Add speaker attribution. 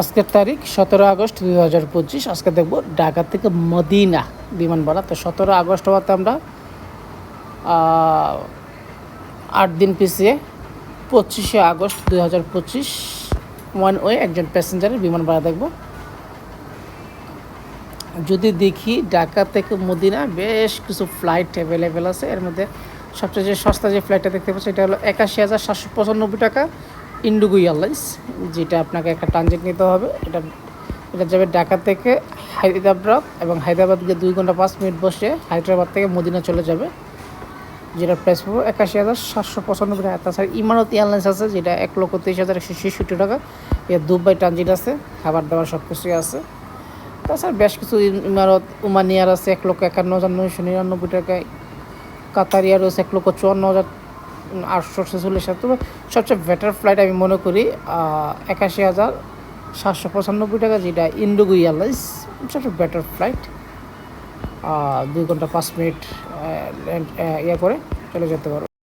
Speaker 1: আজকের তারিখ সতেরো আগস্ট দুই হাজার পঁচিশ। আজকে দেখব ঢাকা থেকে মদিনা বিমান ভাড়া তো সতেরো আগস্ট হওয়াতে আমরা আট দিন পিছিয়ে পঁচিশে আগস্ট দুই হাজার পঁচিশ ওয়ান ওয়ে একজন প্যাসেঞ্জারের বিমান ভাড়া দেখব। যদি দেখি ঢাকা থেকে মদিনা বেশ কিছু ফ্লাইট অ্যাভেলেবেল আছে। এর মধ্যে সবচেয়ে যে সস্তা যে ফ্লাইটটা দেখতে পাচ্ছি, এটা হলো একাশি হাজার সাতশো পঁচানব্বই টাকা। ইন্ডিগো এয়ারলাইন্স যেটা আপনাকে একটা ট্রানজিট নিতে হবে। এটা এটা যাবে ঢাকা থেকে হায়দ্রাবাদ এবং হায়দ্রাবাদ গিয়ে দুই ঘণ্টা পাঁচ মিনিট বসে হায়দ্রাবাদ থেকে মদিনা চলে যাবে। যেটা প্রাইস পাবো একাশি হাজার সাতশো পঁচানব্বই টাকা। তাছাড়া ইমারত এয়ারলাইন্স আছে, যেটা এক লক্ষ তেইশ হাজার একশো ছেষট্টি টাকা। এর দুবাই ট্রানজিট আছে, খাবার দাবার সব কিছুই আছে। তাছাড়া বেশ কিছু ইম- ইমারত উমানিয়ার আছে, এক লক্ষ একান্ন হাজার নয়শো নিরানব্বই টাকায়। কাতারিয়ার রয়েছে, এক লক্ষ চুয়ান্ন হাজার আটশো ছেচল্লিশ হাজার। তবে সবচেয়ে বেটার ফ্লাইট আমি মনে করি একাশি হাজার সাতশো পঁচানব্বই টাকা, যেটা ইন্ডিগো এয়ারলাইন্স সবচেয়ে বেটার ফ্লাইট দুই ঘণ্টা পাঁচ মিনিট ইয়ে করে চলে যেতে পারো।